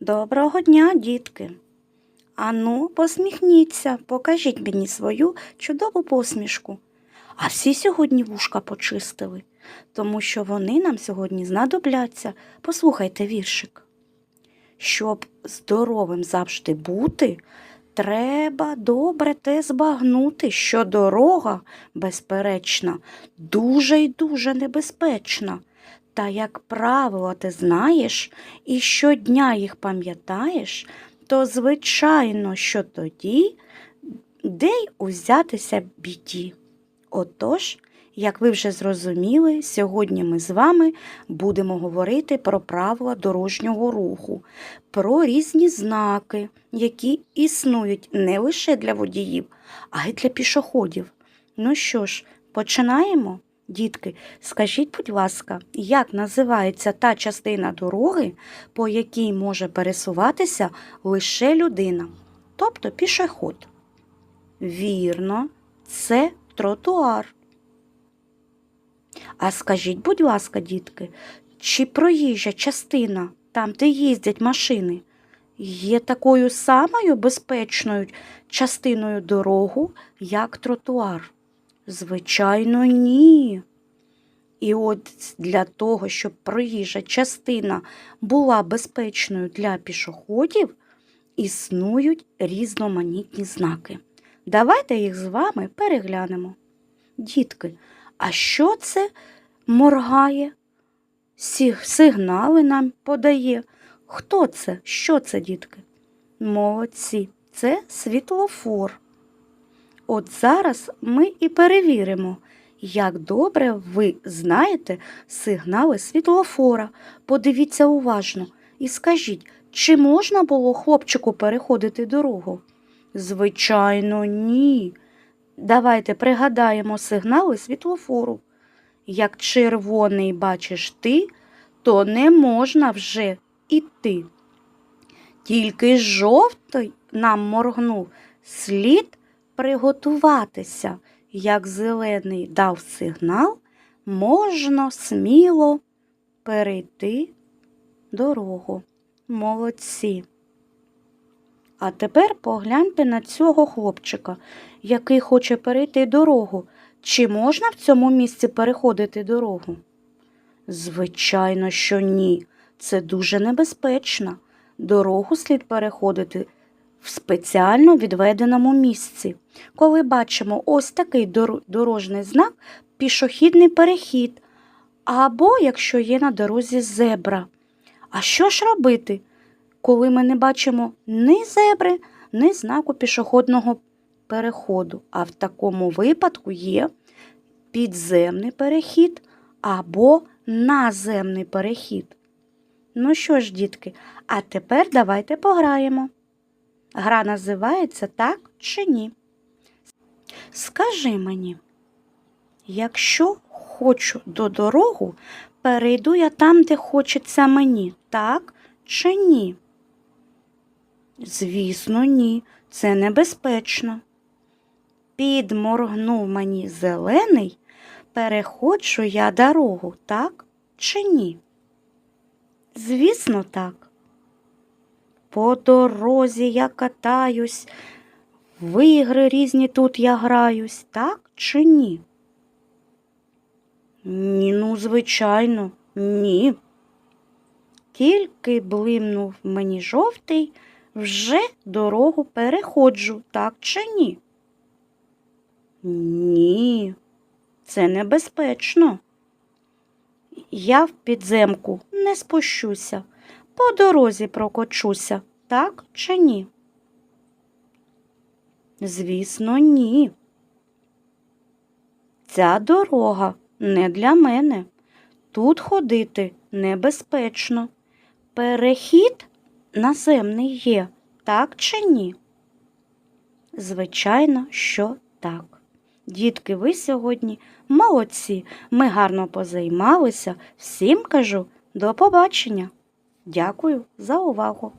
Доброго дня, дітки. Ану, посміхніться, покажіть мені свою чудову посмішку. А всі сьогодні вушка почистили, тому що вони нам сьогодні знадобляться. Послухайте віршик. Щоб здоровим завжди бути, треба добре те збагнути, що дорога, безперечна, дуже й дуже небезпечна. Та як правило ти знаєш і щодня їх пам'ятаєш, то звичайно, що тоді де й узятися біді. Отож, як ви вже зрозуміли, сьогодні ми з вами будемо говорити про правила дорожнього руху, про різні знаки, які існують не лише для водіїв, а й для пішоходів. Ну що ж, починаємо? Дітки, скажіть, будь ласка, як називається та частина дороги, по якій може пересуватися лише людина, тобто пішоход? Вірно, це тротуар. А скажіть, будь ласка, дітки, чи проїжджа частина, там, де їздять машини, є такою самою безпечною частиною дорогу, як тротуар? Звичайно, ні. І от для того, щоб проїжджа частина була безпечною для пішоходів, існують різноманітні знаки. Давайте їх з вами переглянемо. Дітки, а що це моргає? Сигнали нам подає. Хто це? Що це, дітки? Молодці, це світлофор. От зараз ми і перевіримо, як добре ви знаєте сигнали світлофора. Подивіться уважно і скажіть, чи можна було хлопчику переходити дорогу? Звичайно, ні. Давайте пригадаємо сигнали світлофору. Як червоний бачиш ти, то не можна вже іти. Тільки жовтий нам моргнув слід приготуватися, як зелений дав сигнал, можна сміло перейти дорогу. Молодці. А тепер погляньте на цього хлопчика, який хоче перейти дорогу. Чи можна в цьому місці переходити дорогу? Звичайно, що ні. Це дуже небезпечно. Дорогу слід переходити в спеціально відведеному місці. Коли бачимо ось такий дор- дорожній знак, пішохідний перехід, або якщо є на дорозі зебра. А що ж робити, коли ми не бачимо ні зебри, ні знаку пішохідного переходу? А в такому випадку є підземний перехід або наземний перехід. Ну що ж, дітки, а тепер давайте пограємо. Гра називається так чи ні. Скажи мені, якщо хочу до дорогу, перейду я там, де хочеться мені, так чи ні? Звісно, ні, це небезпечно. Підморгнув мені зелений, переходжу я дорогу, так чи ні? Звісно, так. По дорозі я катаюсь, в ігри різні тут я граюсь, так чи ні? Ні, ну, звичайно, ні. Тільки блимнув мені жовтий, вже дорогу переходжу, так чи ні? Ні, це небезпечно. Я в підземку не спущуся, по дорозі прокочуся, так чи ні? Звісно, ні. Ця дорога не для мене. Тут ходити небезпечно. Перехід наземний є, так чи ні? Звичайно, що так. Дітки, ви сьогодні молодці. Ми гарно позаймалися. Всім кажу до побачення. Дякую за увагу.